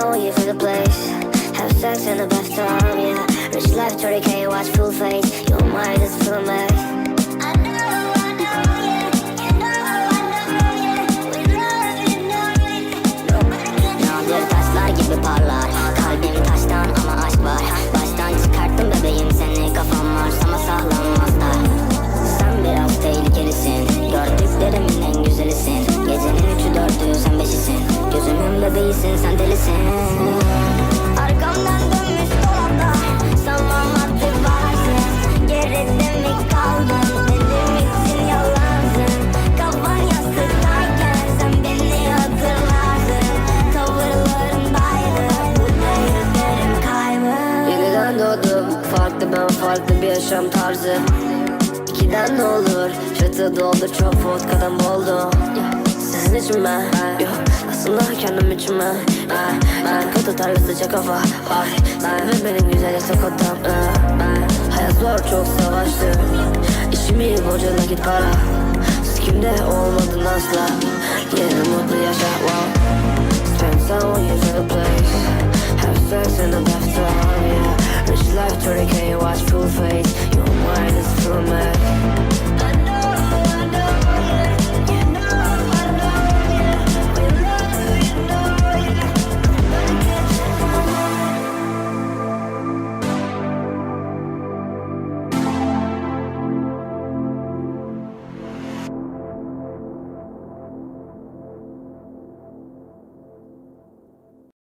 someone you for the place. Have sex in the bathtub, yeah. Rich life, 30k, watch full face. Your mind is full Bebeğisin sen delisin. Arkamdan dönmüş dolapta Sanmam haddi varsın. Geride mi kaldın? Benim için yalansın? Kafan yastıktayken Sen beni hatırlardın Tavırlarındaydı Bu Yeniden doğdum Farklı ben farklı bir yaşam tarzı. İkiden ne olur Çatı doldu çok vodkadan boldu Sizin için ben Yok aslında kendim için ben ben Kötü tarlasıca kafa Ay, ben ve benim güzel yasak odam. Hayat zor çok savaştım İşimi bocana git para. Siz kimde olmadın asla